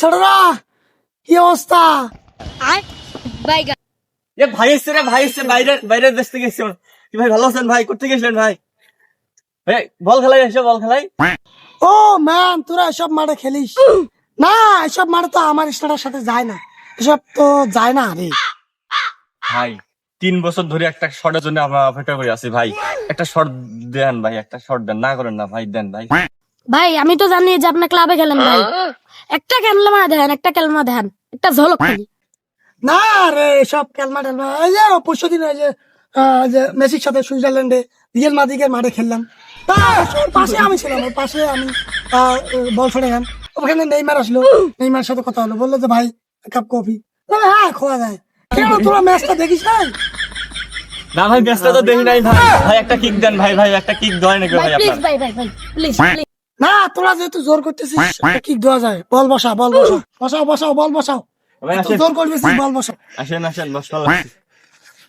ছোটরা কি অবস্থা? বাইগা এ ভাই এসছে রে ভাই এসছে বাইরে বাইরের দেশ থেকে এসছে কি ভাই ভালো আছেন ভাই? করতে গেছিলেন ভাই? ভাই বল খেলাই এসে বল খেলাই। ও ম্যান তোরা এসব মাঠে খেলিস? না এসব মাঠে তো আমার স্টারের সাথে যায় না। এসব তো যায় না রে। ভাই তিন বছর ধরে একটা শর্টের জন্য আমরা অপেক্ষা করে আছি ভাই। একটা শর্ট দেন ভাই একটা শর্ট দেন। না করেন না ভাই দেন ভাই। ভাই আমি তো জানি যে আপনি ক্লাবে খেলেন ভাই। একটা ক্যালমা দেন একটা ক্যালমা দেন একটা ঝলক খালি। না রে এসব খেলমা টেলমা এই যে পরশু দিন এই যে যে মেসির সাথে সুইজারল্যান্ডে রিয়েল মাদিকের মাঠে খেললাম। ওর পাশে আমি ছিলাম পাশে আমি বল ছড়ে গেলাম। ওখানে নেইমার আসলো নেইমার সাথে কথা হলো বলল যে ভাই কাপ কফি। হ্যাঁ খোয়া যায়। কেন তোরা ম্যাচটা দেখিস নাই? না ভাই ব্যস্ত তো দেখি নাই ভাই। ভাই একটা কিক দেন ভাই ভাই একটা কিক দেয় নাকি ভাই প্লিজ ভাই ভাই ভাই প্লিজ না তোরা যেহেতু জোর করতেছিস কিক দেওয়া যায়। বল বসা বল বসা বসাও বসাও বল বসাও। জোর করবিস বল বসাও। আসেন আসেন বস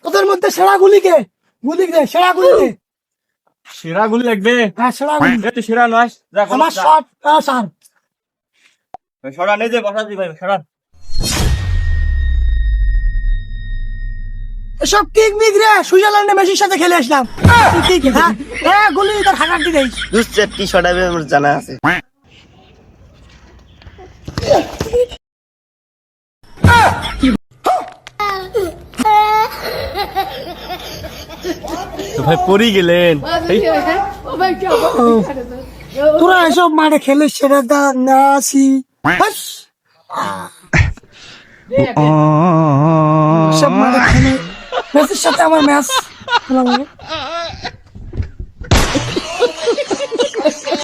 তোদের মধ্যে সেরা গুলি কে? গুলি দে সেরা গুলি দে সেরা গুলি লাগবে। হ্যাঁ সেরা গুলি। তুই সেরা নয় দেখ আমার শট সার সরা নেই যে বসাচ্ছি ভাই সরা এসব কিক মিক রে সুইজারল্যান্ডে মেসির সাথে খেলে আসলাম। হ্যাঁ? এ গুলি তোর আমার জানা আছে। তো ভাই পড়ি গেলেন। তোরা এসব মাঠে খেলে সেটা দা নাসি হাস। সব মাঠে খেলে মেসির সাথে আমার ম্যাচ